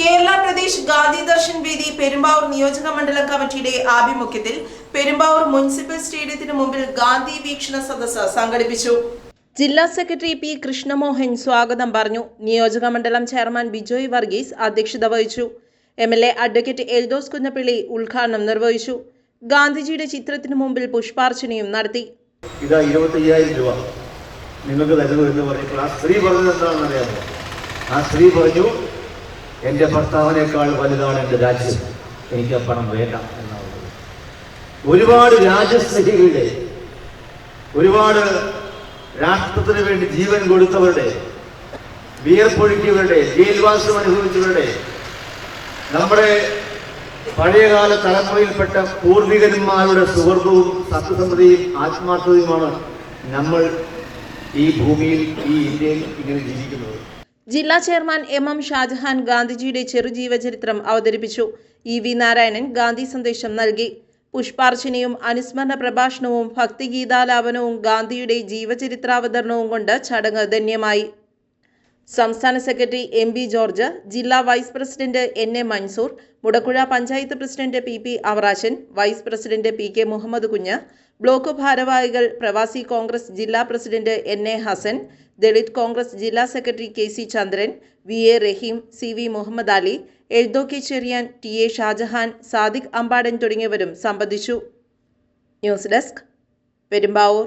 കേരള പ്രദേശ് ഗാന്ധി ദർശൻ വേദി പെരുമ്പാവൂർ നിയോജക മണ്ഡലം കമ്മിറ്റിയുടെ ആഭിമുഖ്യത്തിൽ പെരുമ്പാവൂർ മുനിസിപ്പൽ സ്റ്റേഡിയത്തിന് മുമ്പിൽ ഗാന്ധി വീക്ഷണ സദസ്സ് സംഘടിപ്പിച്ചു. ജില്ലാ സെക്രട്ടറി പി കൃഷ്ണമോഹൻ സ്വാഗതം പറഞ്ഞു. നിയോജക മണ്ഡലം ചെയർമാൻ ബിജോയ് വർഗീസ് അധ്യക്ഷത വഹിച്ചു. M L A advocate Eldhose Kunnappilly ഉദ്ഘാടനം നിർവഹിച്ചു. ഗാന്ധിജിയുടെ ചിത്രത്തിന് മുമ്പിൽ പുഷ്പാർച്ചനയും നടത്തി. ഇതാ ഇരുപത്തയ്യായിരം രൂപ. നിങ്ങൾക്ക് തരുന്നു എന്ന് പറഞ്ഞു ആ സ്ത്രീ പറഞ്ഞു എന്താണെന്ന് അറിയാമോ ആ സ്ത്രീ പറഞ്ഞു എന്റെ ഭർത്താവിനേക്കാൾ വലുതാണ് എന്റെ രാജ്യം. എനിക്ക് ആ പണം വേണ്ട എന്നാണ് ഒരുപാട് രാജ്യസ്നേഹികളുടെ ഒരുപാട് രാഷ്ട്രത്തിന് വേണ്ടി ജീവൻ കൊടുത്തവരുടെ വിയർപ്പൊഴുക്കിയവരുടെ ജയിൽവാസം അനുഭവിച്ചവരുടെ നമ്മുടെ പഴയകാല തലമുറയിൽപ്പെട്ട പൂർവികന്മാരുടെ സുഹൃത്തവും സത്യസന്ധതയും ആത്മാർത്ഥതയുമാണ് നമ്മൾ ഈ ഭൂമിയിൽ ഈ ഇന്ത്യയിൽ ഇങ്ങനെ ജീവിക്കുന്നത്. ജില്ലാ ചെയർമാൻ എം എം ഷാജഹാൻ ഗാന്ധിജിയുടെ ചെറുജീവചരിത്രം അവതരിപ്പിച്ചു. ഇ വി നാരായണൻ ഗാന്ധി സന്ദേശം നൽകി. പുഷ്പാർച്ചനയും അനുസ്മരണ പ്രഭാഷണവും ഭക്തിഗീതാലാപനവും ഗാന്ധിയുടെ ജീവചരിത്രാവതരണവും കൊണ്ട് ചടങ്ങ് ധന്യമായി. സംസ്ഥാന സെക്രട്ടറി എം ബി ജോർജ് ജില്ലാ vice president N A Mansoor Mudakkuzha panchayat president P P Avarashan vice president P K Muhammad Kunju block ഭാരവാഹികൾ പ്രവാസി കോൺഗ്രസ് ജില്ലാ president N A Hasan Dalit Congress ജില്ലാ secretary K C Chandran V A Rahim C V Muhammad Ali എഴുതോ K Cheriyan T A Shajahan Sadiq Ambadan തുടങ്ങിയവരും സംബന്ധിച്ചു. News desk Perumbavoor.